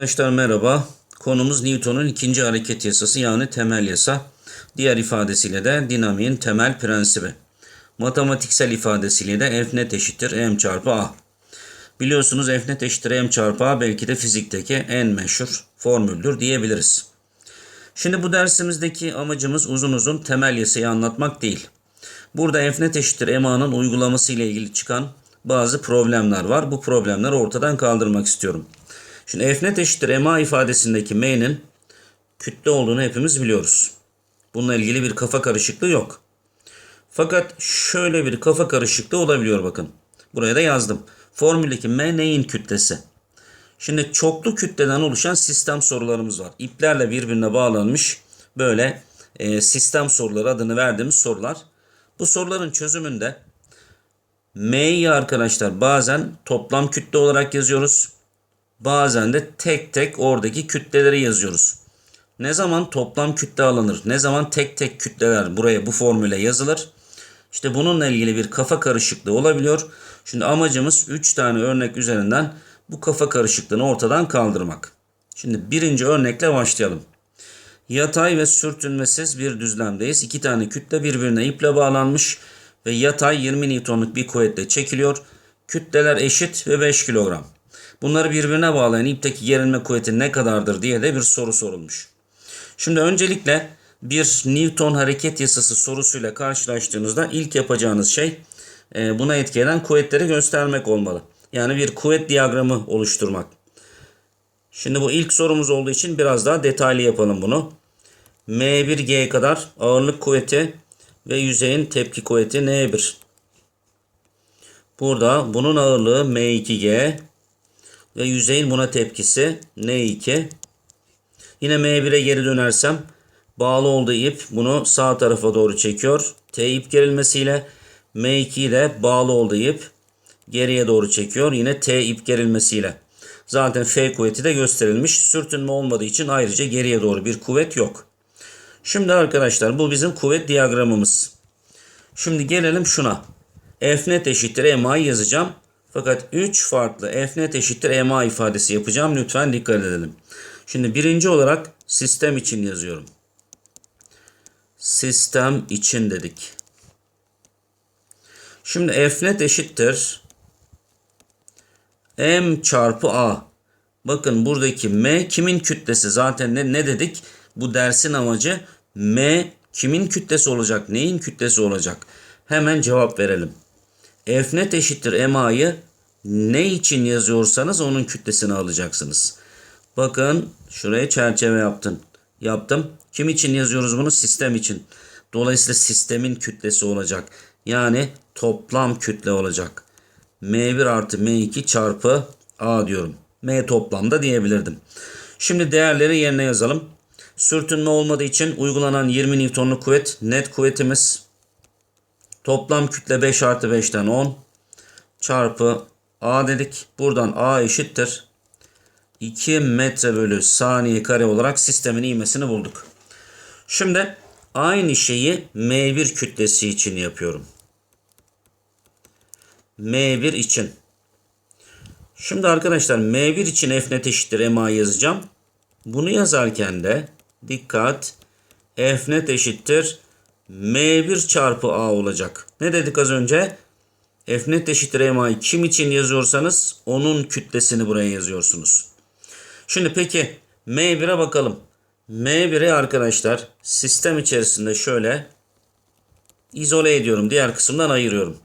Arkadaşlar merhaba. Konumuz Newton'un ikinci hareket yasası yani temel yasa. Diğer ifadesiyle de dinamiğin temel prensibi. Matematiksel ifadesiyle de F net eşittir m çarpı a. Biliyorsunuz F net eşittir m çarpı a belki de fizikteki en meşhur formüldür diyebiliriz. Şimdi bu dersimizdeki amacımız uzun uzun temel yasayı anlatmak değil. Burada F net eşittir MA'nın uygulaması ile ilgili çıkan bazı problemler var. Bu problemleri ortadan kaldırmak istiyorum. Şimdi F net eşittir MA ifadesindeki M'nin kütle olduğunu hepimiz biliyoruz. Bununla ilgili bir kafa karışıklığı yok. Fakat şöyle bir kafa karışıklığı olabiliyor bakın. Buraya da yazdım. Formüldeki M neyin kütlesi? Şimdi çoklu kütleden oluşan sistem sorularımız var. İplerle birbirine bağlanmış böyle e, sistem soruları adını verdiğimiz sorular. Bu soruların çözümünde M'yi arkadaşlar bazen toplam kütle olarak yazıyoruz. Bazen de tek tek oradaki kütleleri yazıyoruz. Ne zaman toplam kütle alınır, ne zaman tek tek kütleler buraya bu formüle yazılır. İşte bununla ilgili bir kafa karışıklığı olabiliyor. Şimdi amacımız 3 tane örnek üzerinden bu kafa karışıklığını ortadan kaldırmak. Şimdi birinci örnekle başlayalım. Yatay ve sürtünmesiz bir düzlemdeyiz. İki tane kütle birbirine iple bağlanmış ve yatay 20 Newton'luk bir kuvvetle çekiliyor. Kütleler eşit ve 5 kilogram. Bunları birbirine bağlayan ipteki gerilme kuvveti ne kadardır diye de bir soru sorulmuş. Şimdi öncelikle bir Newton hareket yasası sorusuyla karşılaştığınızda ilk yapacağınız şey e, buna etki eden kuvvetleri göstermek olmalı. Yani bir kuvvet diyagramı oluşturmak. Şimdi bu ilk sorumuz olduğu için biraz daha detaylı yapalım bunu. M1G kadar ağırlık kuvveti ve yüzeyin tepki kuvveti N1. Burada bunun ağırlığı M2G ve yüzeyin buna tepkisi N2. Yine M1'e geri dönersem bağlı olduğu ip bunu sağ tarafa doğru çekiyor. T ip gerilmesiyle M2 de bağlı olduğu ip geriye doğru çekiyor. Yine T ip gerilmesiyle. Zaten F kuvveti de gösterilmiş. Sürtünme olmadığı için ayrıca geriye doğru bir kuvvet yok. Şimdi arkadaşlar bu bizim kuvvet diyagramımız. Şimdi gelelim şuna. F net eşittir MA'yı yazacağım. Fakat 3 farklı F net eşittir MA ifadesi yapacağım. Lütfen dikkat edelim. Şimdi birinci olarak sistem için yazıyorum. Sistem için dedik. Şimdi F net eşittir M çarpı A. Bakın buradaki M kimin kütlesi? Zaten ne, ne dedik? Bu dersin amacı M kimin kütlesi olacak? Neyin kütlesi olacak? Hemen cevap verelim. F net eşittir MA'yı ne için yazıyorsanız onun kütlesini alacaksınız. Bakın şuraya çerçeve yaptın. Yaptım. Kim için yazıyoruz bunu? Sistem için. Dolayısıyla sistemin kütlesi olacak. Yani toplam kütle olacak. M1 artı M2 çarpı A diyorum. M toplamda diyebilirdim. Şimdi değerleri yerine yazalım. Sürtünme olmadığı için uygulanan 20 Newton'luk kuvvet net kuvvetimiz. Toplam kütle 5 artı 5'ten 10 çarpı A dedik. Buradan A eşittir. 2 metre bölü saniye kare olarak sistemin ivmesini bulduk. Şimdi aynı şeyi M1 kütlesi için yapıyorum. M1 için. Şimdi arkadaşlar M1 için F net eşittir MA yazacağım. Bunu yazarken de dikkat F net eşittir M1 çarpı A olacak. Ne dedik az önce? F net eşittir MA'yı kim için yazıyorsanız onun kütlesini buraya yazıyorsunuz. Şimdi peki M1'e bakalım. M1'i arkadaşlar sistem içerisinde şöyle izole ediyorum. Diğer kısımdan ayırıyorum.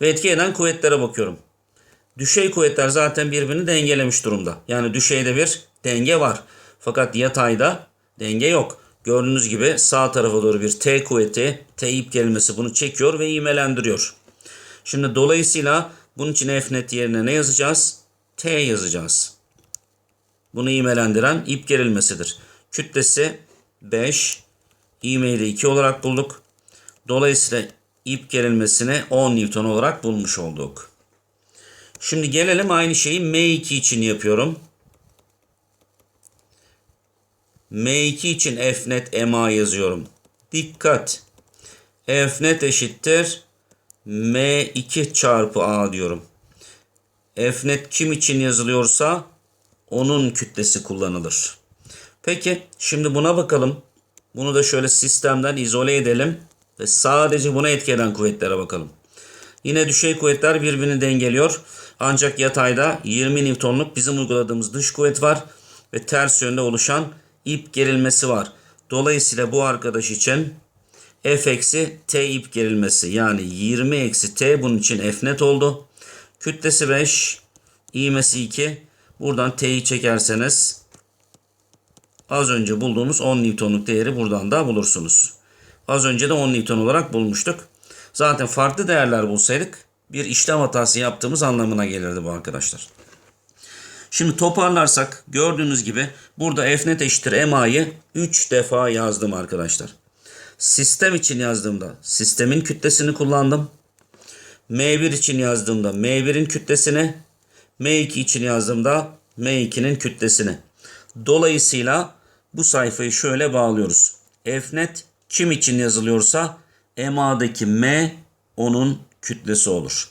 Ve etki eden kuvvetlere bakıyorum. Düşey kuvvetler zaten birbirini dengelemiş durumda. Yani düşeyde bir denge var. Fakat yatayda denge yok. Gördüğünüz gibi sağ tarafa doğru bir T kuvveti, T ip gelmesi bunu çekiyor ve iğmelendiriyor. Şimdi dolayısıyla bunun için F yerine ne yazacağız? T yazacağız. Bunu iğmelendiren ip gerilmesidir. Kütlesi 5, ivmeyi de 2 olarak bulduk. Dolayısıyla ip gerilmesini 10 Newton olarak bulmuş olduk. Şimdi gelelim aynı şeyi M2 için yapıyorum. M2 için F net MA yazıyorum. Dikkat. F net eşittir M2 çarpı A diyorum. F net kim için yazılıyorsa onun kütlesi kullanılır. Peki şimdi buna bakalım. Bunu da şöyle sistemden izole edelim ve sadece buna etki eden kuvvetlere bakalım. Yine düşey kuvvetler birbirini dengeliyor. Ancak yatayda 20 Newton'luk bizim uyguladığımız dış kuvvet var ve ters yönde oluşan ip gerilmesi var. Dolayısıyla bu arkadaş için F eksi T ip gerilmesi yani 20 eksi T bunun için F net oldu. Kütlesi 5, ivmesi 2. Buradan T'yi çekerseniz az önce bulduğumuz 10 Newton'luk değeri buradan da bulursunuz. Az önce de 10 Newton olarak bulmuştuk. Zaten farklı değerler bulsaydık bir işlem hatası yaptığımız anlamına gelirdi bu arkadaşlar. Şimdi toparlarsak gördüğünüz gibi burada F net eşittir MA'yı 3 defa yazdım arkadaşlar. Sistem için yazdığımda sistemin kütlesini kullandım. M1 için yazdığımda M1'in kütlesini, M2 için yazdığımda M2'nin kütlesini. Dolayısıyla bu sayfayı şöyle bağlıyoruz. F net kim için yazılıyorsa MA'daki M onun kütlesi olur.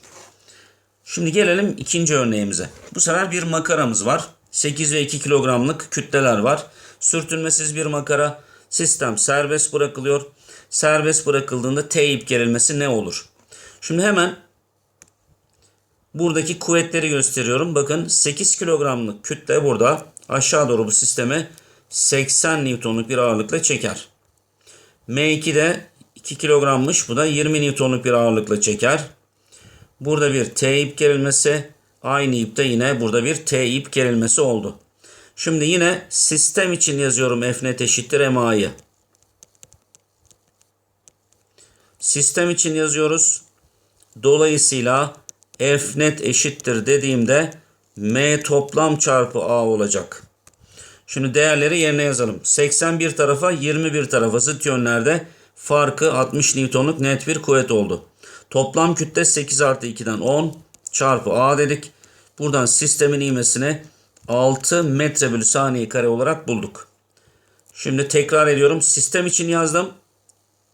Şimdi gelelim ikinci örneğimize. Bu sefer bir makaramız var. 8 ve 2 kilogramlık kütleler var. Sürtünmesiz bir makara. Sistem serbest bırakılıyor. Serbest bırakıldığında T ip gerilmesi ne olur? Şimdi hemen buradaki kuvvetleri gösteriyorum. Bakın 8 kilogramlık kütle burada aşağı doğru bu sisteme 80 Newton'luk bir ağırlıkla çeker. M2 de 2 kilogrammış. Bu da 20 Newton'luk bir ağırlıkla çeker. Burada bir T ip gerilmesi. Aynı ipte yine burada bir T ip gerilmesi oldu. Şimdi yine sistem için yazıyorum F net eşittir MA'yı. Sistem için yazıyoruz. Dolayısıyla F net eşittir dediğimde M toplam çarpı A olacak. Şimdi değerleri yerine yazalım. 81 tarafa 21 tarafa zıt yönlerde farkı 60 Newton'luk net bir kuvvet oldu. Toplam kütle 8 artı 2'den 10 çarpı A dedik. Buradan sistemin ivmesini 6 metre bölü saniye kare olarak bulduk. Şimdi tekrar ediyorum. Sistem için yazdım.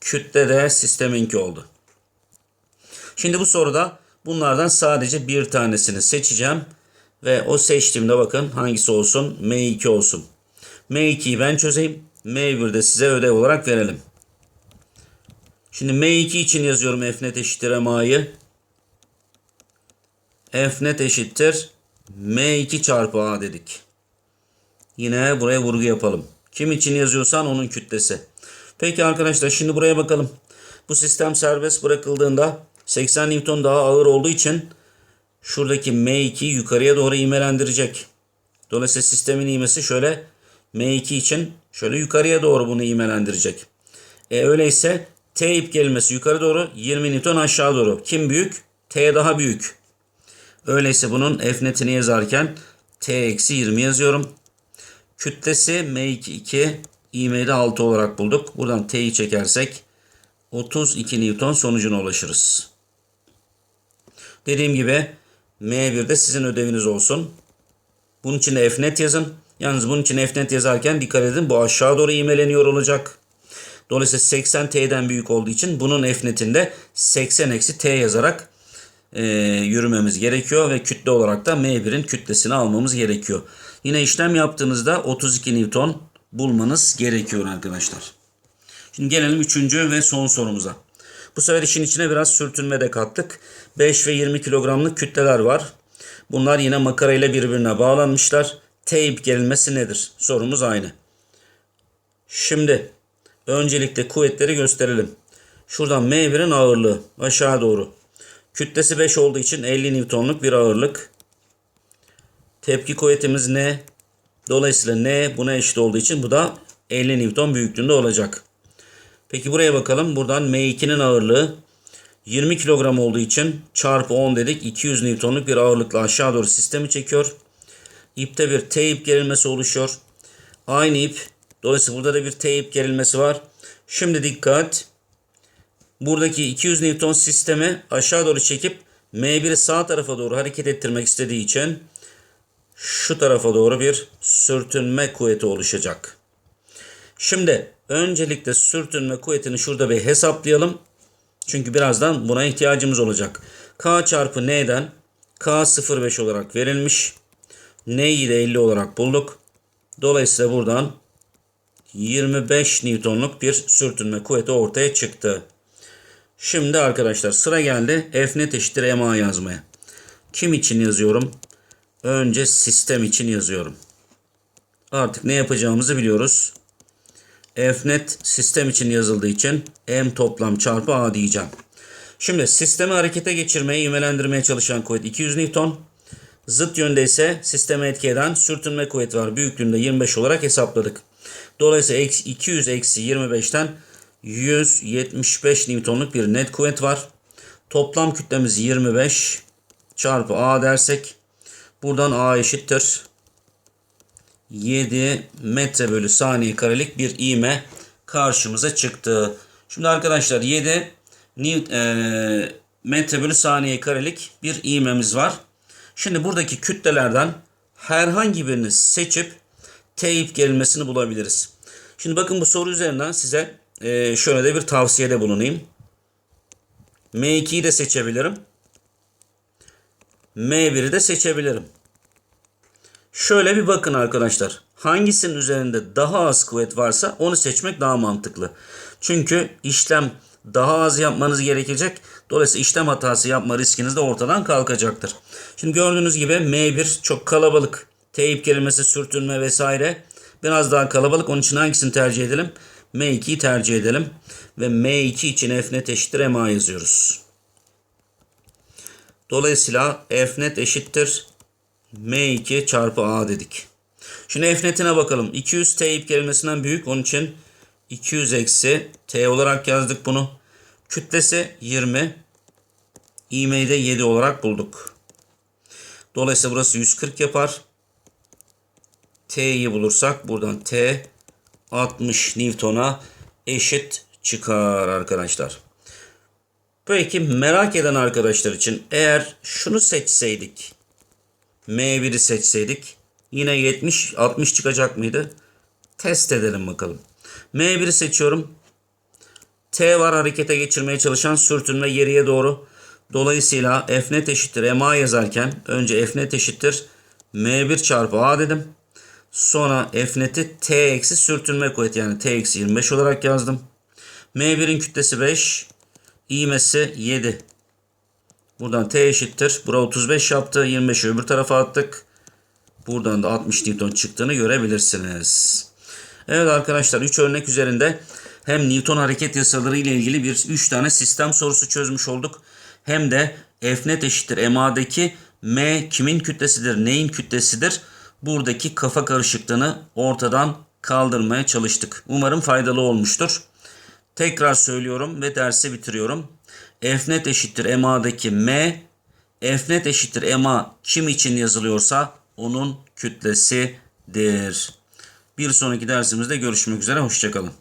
Kütle de sisteminki oldu. Şimdi bu soruda bunlardan sadece bir tanesini seçeceğim. Ve o seçtiğimde bakın hangisi olsun? M2 olsun. M2'yi ben çözeyim. M1 de size ödev olarak verelim. Şimdi M2 için yazıyorum F net eşittir MA'yı. F net eşittir M2 çarpı A dedik. Yine buraya vurgu yapalım. Kim için yazıyorsan onun kütlesi. Peki arkadaşlar şimdi buraya bakalım. Bu sistem serbest bırakıldığında 80 Newton daha ağır olduğu için şuradaki M2'yi yukarıya doğru ivmelendirecek. Dolayısıyla sistemin ivmesi şöyle M2 için şöyle yukarıya doğru bunu ivmelendirecek. E öyleyse T ip gelmesi yukarı doğru 20 Newton aşağı doğru. Kim büyük? T daha büyük. Öyleyse bunun F netini yazarken T eksi 20 yazıyorum. Kütlesi M2 2 ivmeyi de 6 olarak bulduk. Buradan T'yi çekersek 32 Newton sonucuna ulaşırız. Dediğim gibi M1'de sizin ödeviniz olsun. Bunun için de F net yazın. Yalnız bunun için F net yazarken dikkat edin bu aşağı doğru ivmeleniyor olacak. Dolayısıyla 80 T'den büyük olduğu için bunun F netinde 80 eksi T yazarak e, yürümemiz gerekiyor ve kütle olarak da M1'in kütlesini almamız gerekiyor. Yine işlem yaptığınızda 32 Newton bulmanız gerekiyor arkadaşlar. Şimdi gelelim üçüncü ve son sorumuza. Bu sefer işin içine biraz sürtünme de kattık. 5 ve 20 kilogramlık kütleler var. Bunlar yine makara ile birbirine bağlanmışlar. T gerilmesi nedir? Sorumuz aynı. Şimdi öncelikle kuvvetleri gösterelim. Şuradan M1'in ağırlığı aşağı doğru. Kütlesi 5 olduğu için 50 Newton'luk bir ağırlık. Tepki kuvvetimiz N. Dolayısıyla N buna eşit olduğu için bu da 50 Newton büyüklüğünde olacak. Peki buraya bakalım. Buradan M2'nin ağırlığı 20 kilogram olduğu için çarpı 10 dedik. 200 Newton'luk bir ağırlıkla aşağı doğru sistemi çekiyor. İpte bir T ip gerilmesi oluşuyor. Aynı ip. Dolayısıyla burada da bir T ip gerilmesi var. Şimdi dikkat. Buradaki 200 Newton sistemi aşağı doğru çekip M1'i sağ tarafa doğru hareket ettirmek istediği için şu tarafa doğru bir sürtünme kuvveti oluşacak. Şimdi öncelikle sürtünme kuvvetini şurada bir hesaplayalım. Çünkü birazdan buna ihtiyacımız olacak. K çarpı N'den K 0,5 olarak verilmiş. N'yi de 50 olarak bulduk. Dolayısıyla buradan 25 Newton'luk bir sürtünme kuvveti ortaya çıktı. Şimdi arkadaşlar sıra geldi F net eşittir MA yazmaya. Kim için yazıyorum? Önce sistem için yazıyorum. Artık ne yapacağımızı biliyoruz. F net sistem için yazıldığı için M toplam çarpı A diyeceğim. Şimdi sistemi harekete geçirmeye, ivmelendirmeye çalışan kuvvet 200 Newton. Zıt yönde ise sisteme etki eden sürtünme kuvveti var. Büyüklüğünde 25 olarak hesapladık. Dolayısıyla 200 eksi 25'ten 175 Newton'luk bir net kuvvet var. Toplam kütlemiz 25 çarpı A dersek buradan A eşittir 7 metre bölü saniye karelik bir ivme karşımıza çıktı. Şimdi arkadaşlar 7 New- e, metre bölü saniye karelik bir ivmemiz var. Şimdi buradaki kütlelerden herhangi birini seçip teyip gerilmesini bulabiliriz. Şimdi bakın bu soru üzerinden size e, şöyle de bir tavsiyede bulunayım. M2'yi de seçebilirim. M1'i de seçebilirim. Şöyle bir bakın arkadaşlar. Hangisinin üzerinde daha az kuvvet varsa onu seçmek daha mantıklı. Çünkü işlem daha az yapmanız gerekecek. Dolayısıyla işlem hatası yapma riskiniz de ortadan kalkacaktır. Şimdi gördüğünüz gibi M1 çok kalabalık. Teyip kelimesi, sürtünme vesaire biraz daha kalabalık. Onun için hangisini tercih edelim? M2'yi tercih edelim. Ve M2 için F net eşittir MA yazıyoruz. Dolayısıyla F net eşittir M2 çarpı A dedik. Şimdi F netine bakalım. 200 T ip kelimesinden büyük. Onun için 200 eksi T olarak yazdık bunu. Kütlesi 20. İğmeyi de 7 olarak bulduk. Dolayısıyla burası 140 yapar. T'yi bulursak buradan T 60 Newton'a eşit çıkar arkadaşlar. Peki merak eden arkadaşlar için eğer şunu seçseydik M1'i seçseydik yine 70 60 çıkacak mıydı? Test edelim bakalım. M1'i seçiyorum. T var harekete geçirmeye çalışan sürtünme geriye doğru. Dolayısıyla F net eşittir MA yazarken önce F net eşittir M1 çarpı A dedim. Sonra F neti T eksi sürtünme kuvveti yani T eksi 25 olarak yazdım. M1'in kütlesi 5. İğmesi 7. Buradan T eşittir. Bura 35 yaptı. 25'i öbür tarafa attık. Buradan da 60 Newton çıktığını görebilirsiniz. Evet arkadaşlar 3 örnek üzerinde hem Newton hareket yasaları ile ilgili bir 3 tane sistem sorusu çözmüş olduk. Hem de F net eşittir MA'daki M kimin kütlesidir, neyin kütlesidir? Buradaki kafa karışıklığını ortadan kaldırmaya çalıştık. Umarım faydalı olmuştur. Tekrar söylüyorum ve dersi bitiriyorum. F net eşittir MA'daki M, F net eşittir MA kim için yazılıyorsa onun kütlesidir. Bir sonraki dersimizde görüşmek üzere. Hoşçakalın.